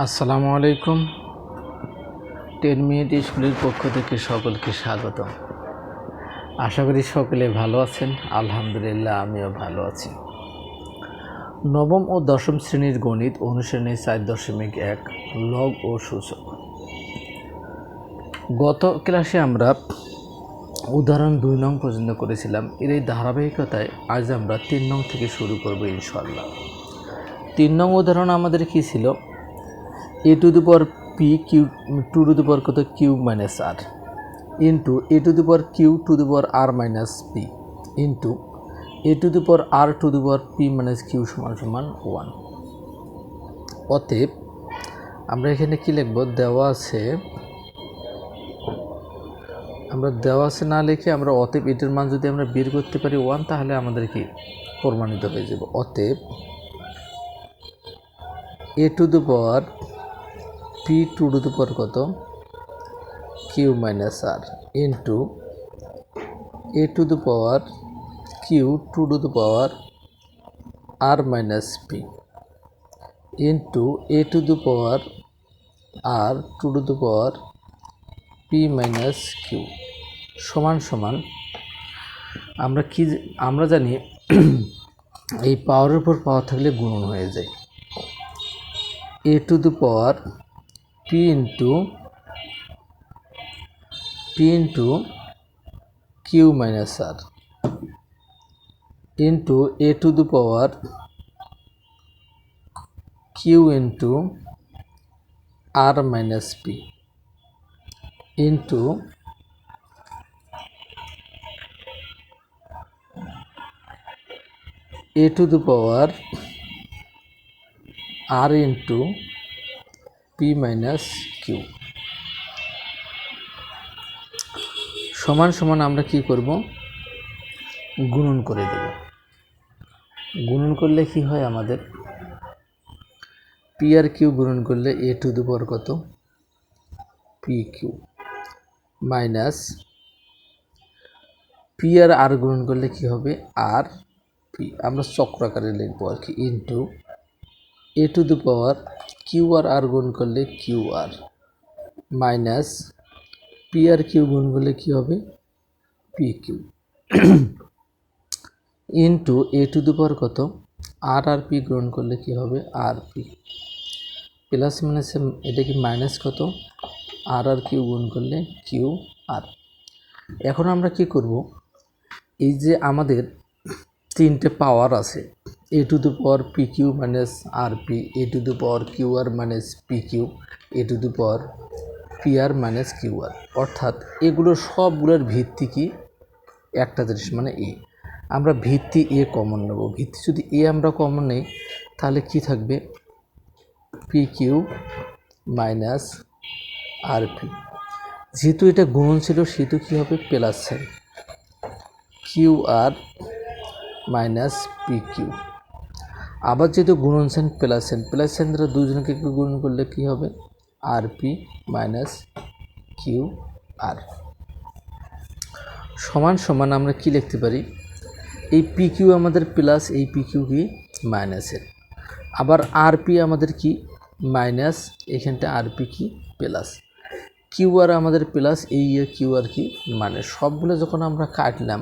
আসসালামু আলাইকুম। Ten minute স্কুলের পক্ষ থেকে সকলকে স্বাগত আশা করি সকলে ভালো আছেন। আলহামদুলিল্লাহ, আমিও ভালো আছি। নবম ও দশম শ্রেণির গণিত অনুশ্রেণী চার দশমিক এক, লগ ও সূচক। গত ক্লাসে আমরা উদাহরণ দুই নং পর্যন্ত করেছিলাম। এর এই ধারাবাহিকতায় আজ আমরা তিন নং থেকে শুরু করব ইনশাল্লাহ তিন নং উদাহরণ আমাদের কী ছিল? A to the power P Q to to the power কত? Q minus R into A to the power Q to the power R minus P into A to the power R to the power P minus Q সমান সমান one অতএব, আমরা এখানে কি লিখব? দেওয়া আছে, আমরা দেওয়া আছে না লিখে আমরা অতএব এটার মান যদি আমরা বের করতে পারি ওয়ান তাহলে আমাদের কি? প্রমাণিত হয়ে যাব। অতএব A to the power P to to power কত? Q minus R into A to the power Q to to the power R minus P into A to the power R to to the power P minus Q সমান সমান আমরা কি আমরা জানি এই পাওয়ারের উপর পাওয়ার থাকলে গুণন হয়ে যায়। A to the power P into P into Q minus R into A to the power Q into R minus P into A to the power R into P minus Q. সমান সমান আমরা কি করব? গুণন করে দেব। গুণন করলে কি হয় আমাদের? পি আর কিউ গুণন করলে এ টু দি পাওয়ার কত? P Q minus P R আর গুণন করলে কি হবে? R P. আমরা চক্রাকারে লিখব আর কি into A to the power Q R আর গুণ করলে Q R. Minus P R Q গুণ করলে কী হবে? P Q. Into A to the power কত? আর আর পি গ্রহণ করলে কী হবে? আর পি। প্লাস মাইনাসে এটা কি মাইনাস কত? আর আর কিউ গুণ করলে কিউ আর। এখন আমরা কি করব? এই যে আমাদের তিনটে পাওয়ার আছে A to the power P Q minus R P A to the power Q R minus P Q A to the power P R minus Q R অর্থাৎ এগুলোর সবগুলোর ভিত্তি কি? একটা জিনিস মানে এ আমরা ভিত্তি এ কমন নেব। ভিত্তি যদি এ আমরা কমন নেই, তাহলে কি থাকবে? P Q minus R P যেহেতু এটা গুণন ছিল, সেহেতু কী হবে? Plus sign Q R minus P Q আবার যেহেতু গুণন sign plus sign plus sign দ্বারা দুজনকে গুণন করলে কী হবে? R P minus Q R. সমান সমান আমরা কি লিখতে পারি? এই পি কিউ আমাদের প্লাস, এই পি কিউ কি? মাইনাসের আবার আর পি আমাদের কি? মাইনাস, এখানটা আর পি কি? প্লাস। কিউ আর আমাদের প্লাস, এই কিউ আর কি? মানে সবগুলো যখন আমরা কাটলাম,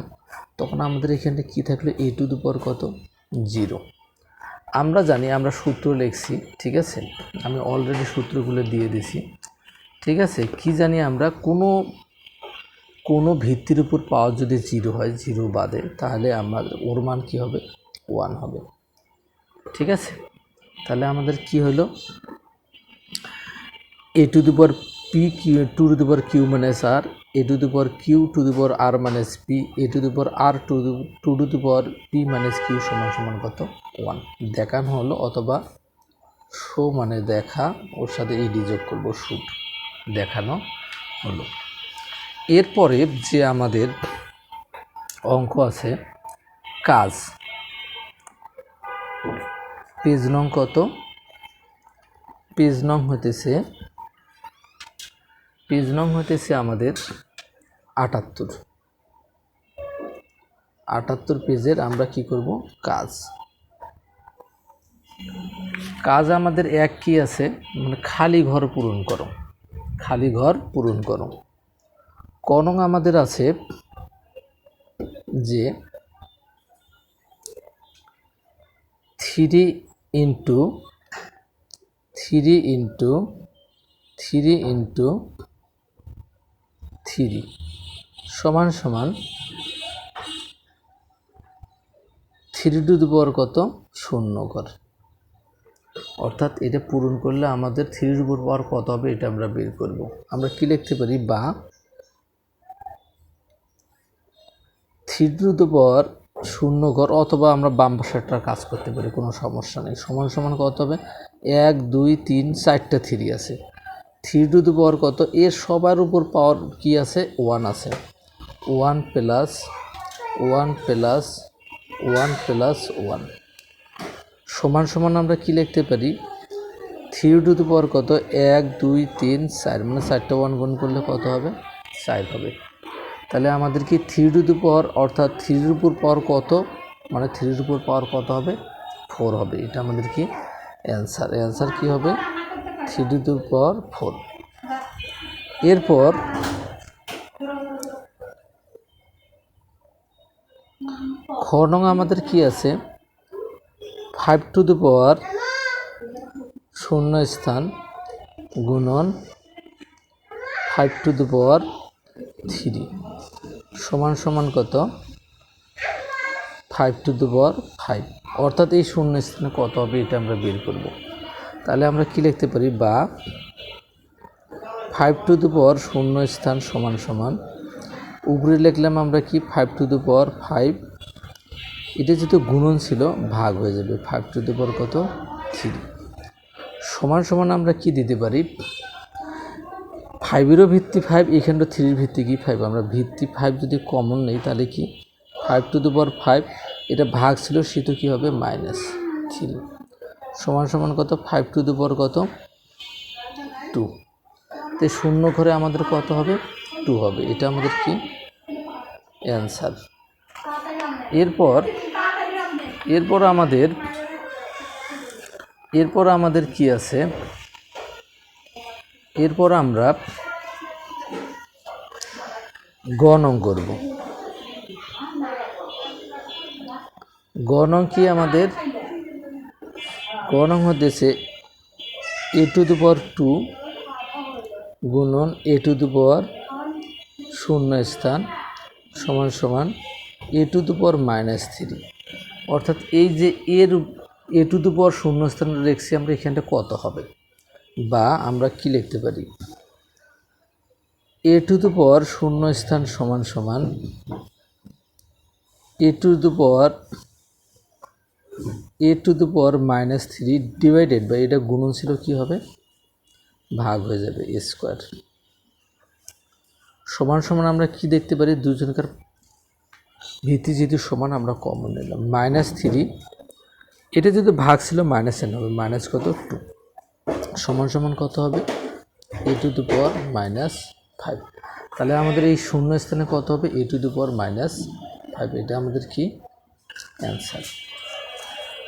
তখন আমাদের এখানটা কী থাকল? এ টু দুপর কত? জিরো। আমরা জানি, আমরা সূত্র লিখছি, ঠিক আছে? আমি অলরেডি সূত্রগুলো দিয়ে দিছি। ঠিক আছে? কি জানি আমরা কোনো কোনো ভিত্তির উপর পাওয়ার যদি জিরো হয় জিরো বাদে, তাহলে আমাদের ওর মান কী হবে? ওয়ান হবে। ঠিক আছে? তাহলে আমাদের কি হলো? A to the power P Q to to the power Q minus R A to the power Q to the power R minus P A to the power R to to to the power P minus Q সমান সমান কত? One দেখানো হলো অথবা show মানে দেখা, ওর সাথে ED যোগ করব শুট দেখানো হলো। এরপরে যে আমাদের অঙ্ক আছে, কাজ। পেজ নং কত? পেজ নং হইতেছে পেজ নং হইতেছে আমাদের আটাত্তর। আটাত্তর পেজের আমরা কি করব? কাজ। কাজ আমাদের এক কি আছে? মানে খালি ঘর পূরণ করো। খালি ঘর পূরণ করো। কনং আমাদের আছে যে three into three into three into three, সমান সমান থ্রি টু দি পাওয়ার কত? শূন্য ঘর অর্থাৎ এটা পূরণ করলে আমাদের থ্রির উপর পাওয়ার কত হবে এটা আমরা বের করব। আমরা কি লিখতে পারি? বা থ্রি টু পাওয়ার শূন্য ঘর অথবা আমরা বাম পাশেরটা কাজ করতে পারি, কোনো সমস্যা নেই। সমান সমান কত হবে? এক, দুই, তিন, চারটা থ্রি আছে। থ্রি টু দি পাওয়ার কত? এর সবার উপর পাওয়ার কি আছে? ওয়ান আছে। One plus one plus one plus one. সমান সমান আমরা কি লিখতে পারি? থ্রি টু দি পাওয়ার কত? এক, দুই, তিন, চার। মানে চারটা ওয়ান গুণ করলে কত হবে? চার হবে। তাহলে আমাদের কি থ্রি টু দি পাওয়ার অর্থাৎ থ্রির উপর পাওয়ার কত? মানে থ্রির উপর পাওয়ার কত হবে? ফোর হবে। এটা আমাদের কি? অ্যান্সার। অ্যান্সার কি হবে? Three to the power four এরপর খ নং আমাদের কি আছে? ফাইভ টু দি পাওয়ার শূন্য স্থান গুণন five to the power three. সমান সমান কত? Five to the power five অর্থাৎ এই শূন্য স্থানে কত হবে এটা আমরা বের করব। তাহলে আমরা কি লিখতে পারি? বা ফাইভ টু দি পাওয়ার শূন্য স্থান সমান সমান। উপরে লিখলাম আমরা কি? Five to the power five এটা যেহেতু গুণন ছিল, ভাগ হয়ে যাবে। ফাইভ টু দি পাওয়ার কত? থ্রি সমান সমান আমরা কি দিতে পারি? ফাইভেরও ভিত্তি ফাইভ এখানটা থ্রির ভিত্তি কি ফাইভ আমরা ভিত্তি ফাইভ যদি কমন নেই, তাহলে কি? Five to the power five এটা ভাগ ছিল সেটা কী হবে? মাইনাস থ্রি সমান সমান কত? ফাইভ টু দি পাওয়ার কত? টু তো শূন্য ঘরে আমাদের কত হবে? টু হবে। এটা আমাদের কি? অ্যান্সার এরপর এরপর আমাদের এরপর আমাদের কি আছে? এরপর আমরা গণং করব। গণং কি আমাদের? গণং হতেছে এ টু দি পাওয়ার টু গুণন এ টু দি পাওয়ার শূন্য স্থান সমান সমান A to the power minus three. অর্থাৎ এই যে এর এ টু দি পাওয়ার শূন্য স্থান রেখেছি আমরা এখানটা কত হবে? বা আমরা কি লিখতে পারি? এ টু দি পাওয়ার শূন্য স্থান সমান সমান A to the power A to the power minus three divided by এটা গুণন ছিল কী হবে? ভাগ হয়ে যাবে এ স্কোয়ার সমান সমান আমরা কি দেখতে পারি? দুজনকার ভিত্তি যেহেতু সমান, আমরা কমন নিলাম। মাইনাস থ্রি এটা যদি ভাগ ছিল মাইনাস এন হবে। মাইনাস কত? টু সমান সমান কত হবে? A to the power minus five তাহলে আমাদের এই শূন্য স্থানে কত হবে? A to the power minus five এটা আমাদের কি? অ্যান্সার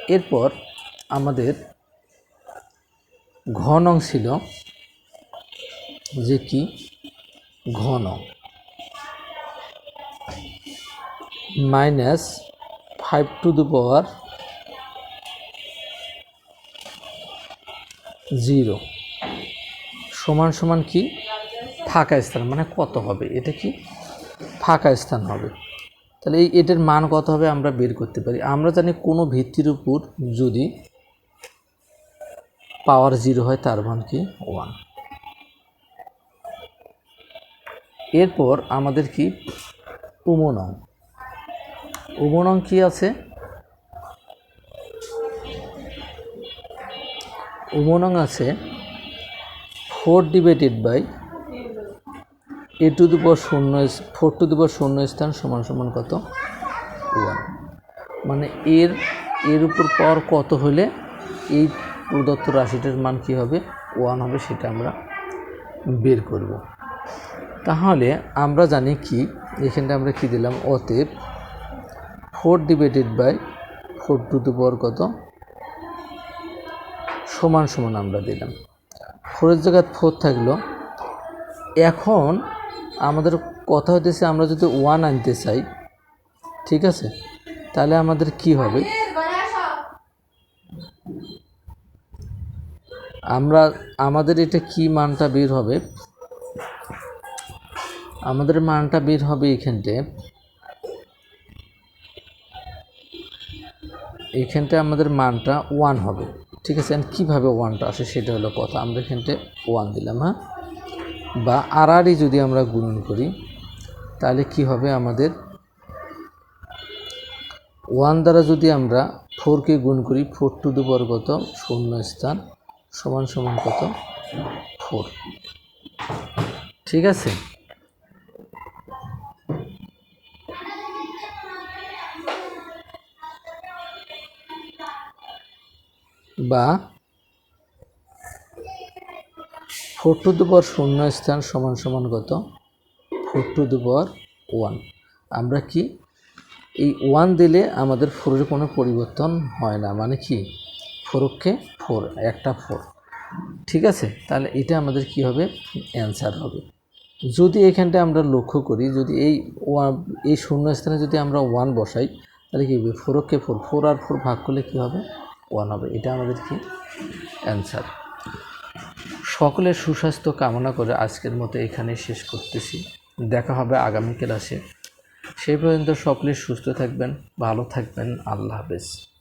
এরপর আমাদের ঘন ছিল যে কি? ঘন minus five to the power zero. সমান সমান কি? ফাঁকা স্থান মানে কত হবে? এটা কি? ফাঁকা স্থান হবে। তাহলে এই এটার মান কত হবে আমরা বের করতে পারি। আমরা জানি কোনো ভিত্তির উপর যদি পাওয়ার জিরো হয় তার মান কি? ওয়ান। এরপর আমাদের কি? উমনং। উমনং কি আছে? উমনং আছে four divided by A to the power শূন্য ফোর টু দি পাওয়ার শূন্য স্থান সমান সমান কত? ওয়ান মানে এর এর উপর পাওয়ার কত হলে এই প্রদত্ত রাশিটার মান কী হবে? ওয়ান হবে, সেটা আমরা বের করব। তাহলে আমরা জানি কি, এখানটা আমরা কি দিলাম? অতএব four divided by four to the power কত? সমান সমান আমরা দিলাম। ফোরের জায়গায় ফোর থাকল। এখন আমাদের কথা হইতেছে আমরা যদি ওয়ান আনতে চাই, ঠিক আছে? তাহলে আমাদের কি হবে? আমরা, আমাদের এটা কি মানটা বের হবে? আমাদের মানটা বের হবে এখানটায় এখানটা আমাদের মানটা ওয়ান হবে। ঠিক আছে? And কীভাবে ওয়ানটা আসে সেটা হলো কথা। আমরা এখানটায় ওয়ান দিলাম হ্যাঁ? বা আড়াআড়ি যদি আমরা গুণন করি, তাহলে কি হবে আমাদের? ওয়ান দ্বারা যদি আমরা ফোরকে গুণ করি, ফোর টু দু পাওয়ার কত? শূন্য স্থান সমান সমান কত? ফোর। ঠিক আছে? বা ফোর টু দু পাওয়ার শূন্য স্থান সমান সমান কত? Four to the power one. আমরা কি এই ওয়ান দিলে আমাদের ফোরের কোনো পরিবর্তন হয় না? মানে কি? ফোরকে ফোর, একটা ফোর। ঠিক আছে? তাহলে এটা আমাদের কি হবে? অ্যান্সার হবে। যদি এখানটা আমরা লক্ষ্য করি, যদি এই ওয়ান এই শূন্য স্থানে যদি আমরা ওয়ান বসাই, তাহলে কী হবে? ফোরকে ফোর ফোর আর ফোর ভাগ করলে কী হবে? ওয়ান হবে। এটা আমাদের কি? অ্যান্সার। সকলের সুস্বাস্থ্য কামনা করে আজকের মতো এখানে শেষ করতেছি। দেখা হবে আগামী ক্লাসে। সেই পর্যন্ত সকলে সুস্থ থাকবেন, ভালো থাকবেন। আল্লাহ হাফেজ।